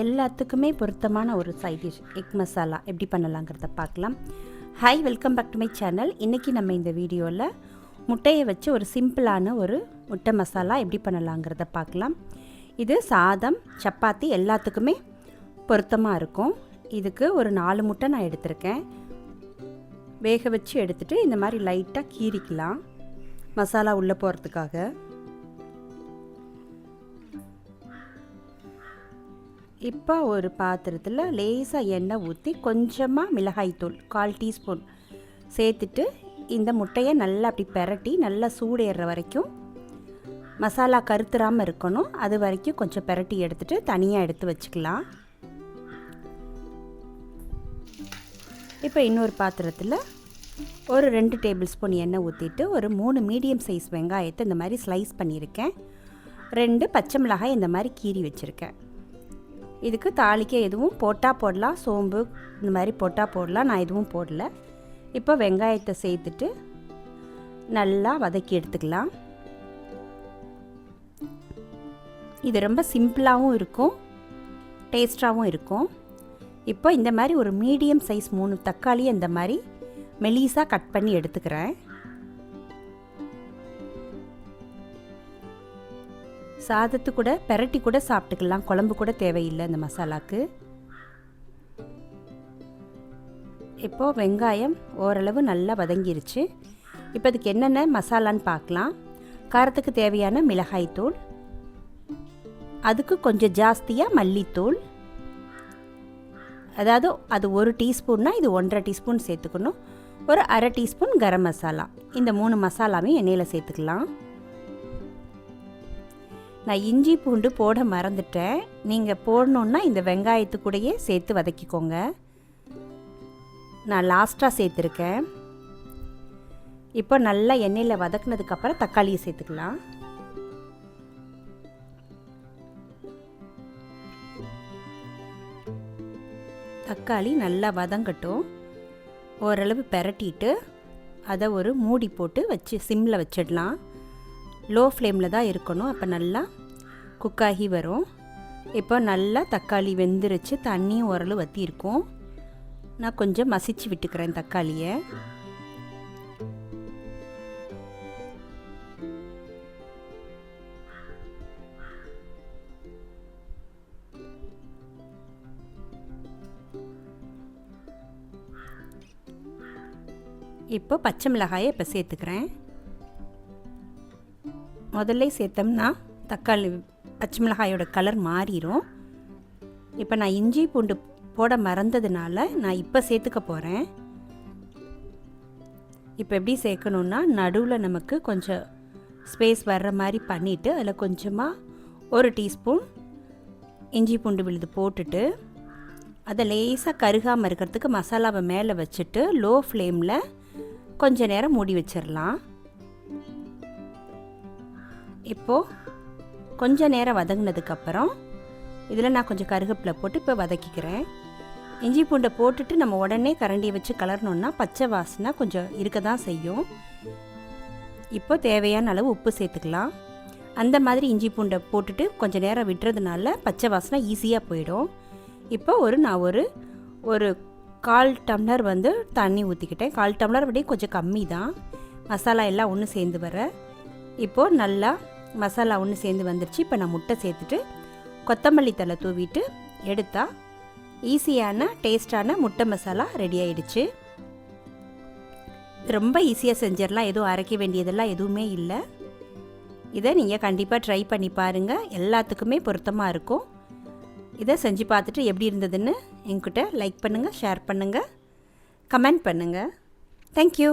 எல்லாத்துக்குமே பொருத்தமான ஒரு சைட் டிஷ் எக் மசாலா எப்படி பண்ணலாங்கிறத பார்க்கலாம். Hi welcome back to my channel இன்றைக்கி நம்ம இந்த வீடியோவில் முட்டையை வச்சு ஒரு சிம்பிளான ஒரு முட்டை மசாலா எப்படி பண்ணலாங்கிறத பார்க்கலாம். இது சாதம் சப்பாத்தி எல்லாத்துக்குமே பொருத்தமாக இருக்கும். இதுக்கு ஒரு நாலு முட்டை நான் எடுத்திருக்கேன். வேக வச்சு எடுத்துகிட்டு இந்த மாதிரி லைட்டாக கீறிக்கலாம். மசாலா உள்ளே போகிறதுக்காக இப்போ ஒரு பாத்திரத்தில் லேசாக எண்ணெய் ஊற்றி கொஞ்சமாக மிளகாய்த்தூள் கால் டீஸ்பூன் சேர்த்துட்டு இந்த முட்டையை நல்லா அப்படி பெரட்டி நல்லா சூடேறுற வரைக்கும் மசாலா கருத்துறாமல் இருக்கணும். அது வரைக்கும் கொஞ்சம் பெரட்டி எடுத்துகிட்டு தனியாக எடுத்து வச்சுக்கலாம். இப்போ இன்னொரு பாத்திரத்தில் ஒரு ரெண்டு டேபிள் ஸ்பூன் எண்ணெய் ஊற்றிட்டு ஒரு மூணு மீடியம் சைஸ் வெங்காயத்தை இந்த மாதிரி ஸ்லைஸ் பண்ணியிருக்கேன். ரெண்டு பச்சை மிளகாய் இந்த மாதிரி கீறி வச்சுருக்கேன். இதுக்கு தாளிக்க எதுவும் போட்டால் போடலாம் சோம்பு இந்த மாதிரி போட்டால் போடலாம் நான் எதுவும் போடல. இப்போ வெங்காயத்தை சேர்த்துட்டு நல்லா வதக்கி எடுத்துக்கலாம். இது ரொம்ப சிம்பிளாகவும் இருக்கும் டேஸ்ட்டாகவும் இருக்கும். இப்போ இந்த மாதிரி ஒரு மீடியம் சைஸ் மூணு தக்காளி இந்த மாதிரி மெலிசாக கட் பண்ணி எடுத்துக்கிறேன். சாதத்து கூட பெரட்டி கூட சாப்பிட்டுக்கலாம். குழம்பு கூட தேவையில்லை இந்த மசாலாக்கு. இப்போது வெங்காயம் ஓரளவு நல்லா வதங்கிருச்சு. இப்போ அதுக்கு என்னென்ன மசாலான்னு பார்க்கலாம். காரத்துக்கு தேவையான மிளகாய்த்தூள் அதுக்கு கொஞ்சம் ஜாஸ்தியாக மல்லித்தூள். அதாவது அது ஒரு டீஸ்பூன்னா இது ஒன்றரை டீஸ்பூன் சேர்த்துக்கணும். ஒரு அரை டீஸ்பூன் கரம் மசாலா. இந்த மூணு மசாலாவையும் எண்ணெயில் சேர்த்துக்கலாம். நான் இஞ்சி பூண்டு போட மறந்துட்டேன். நீங்கள் போடணுன்னா இந்த வெங்காயத்து கூடயே சேர்த்து வதக்கிக்கோங்க. நான் லாஸ்ட்டாக சேர்த்துருக்கேன். இப்போ நல்லா எண்ணெயில் வதக்குனதுக்கப்புறம் தக்காளியை சேர்த்துக்கலாம். தக்காளி நல்லா வதங்கட்டும். ஓரளவு பெரட்டிட்டு அதை ஒரு மூடி போட்டு வச்சு சிம்மில் வச்சிடலாம். லோ ஃப்ளேமில் தான் இருக்கணும். அப்போ நல்லா குக்காகி வரும். இப்போ நல்லா தக்காளி வெந்துருச்சு. தண்ணியும் ஓரளவு வற்றி இருக்கும் நான் கொஞ்சம் மசிச்சு விட்டுக்கிறேன் தக்காளியை. இப்போ பச்சை மிளகாயை இப்போ சேர்த்துக்கிறேன். முதல்ல சேர்த்தோம்னா தக்காளி பச்சை மிளகாயோட கலர் மாறிடும் இப்போ நான் இஞ்சி பூண்டு போட மறந்ததுனால நான் இப்போ சேர்த்துக்க போகிறேன் இப்போ எப்படி சேர்க்கணுன்னா நடுவில் நமக்கு கொஞ்சம் ஸ்பேஸ் வர்ற மாதிரி பண்ணிவிட்டு அதில் கொஞ்சமாக ஒரு டீஸ்பூன் இஞ்சி பூண்டு விழுது போட்டுட்டு அதை லேசாக கருகாமல் இருக்கிறதுக்கு மசாலாவை மேலே வச்சுட்டு லோ ஃப்ளேமில் கொஞ்ச நேரம் மூடி வச்சிடலாம் இப்போது கொஞ்சம் நேரம் வதங்கினதுக்கப்புறம் இதில் நான் கொஞ்சம் கருகப்பில் போட்டு இப்போ வதக்கிக்கிறேன். இஞ்சி பூண்டை போட்டுட்டு நம்ம உடனே கரண்டியை வச்சு கலரணுன்னா பச்சை வாசனை கொஞ்சம் இருக்க தான் செய்யும். இப்போ தேவையான அளவு உப்பு சேர்த்துக்கலாம். அந்த மாதிரி இஞ்சி பூண்டை போட்டுட்டு கொஞ்சம் நேரம் விட்டுறதுனால பச்சை வாசனை ஈஸியாக போயிடும். இப்போ ஒரு நான் ஒரு ஒரு கால் டம்ளர் வந்து தண்ணி ஊற்றிக்கிட்டேன். கால் டம்ளர் விட கொஞ்சம் கம்மி தான். மசாலா எல்லாம் ஒன்று சேர்ந்து வர. இப்போது நல்லா மசாலா ஒன்று சேர்ந்து வந்துருச்சு. இப்போ நான் முட்டை சேர்த்துட்டு கொத்தமல்லி தலை தூவிட்டு எடுத்தால் ஈஸியான டேஸ்டான முட்டை மசாலா ரெடி ஆயிடுச்சு. ரொம்ப ஈஸியாக செஞ்சிடலாம். எதுவும் அரைக்க வேண்டியதெல்லாம் எதுவுமே இல்லை. இதை நீங்கள் கண்டிப்பாக ட்ரை பண்ணி பாருங்கள் எல்லாத்துக்குமே பொருத்தமாக இருக்கும். இதை செஞ்சு பார்த்துட்டு எப்படி இருந்ததுன்னு என்கிட்ட லைக் பண்ணுங்கள் ஷேர் பண்ணுங்கள் கமெண்ட் பண்ணுங்கள் தேங்க்யூ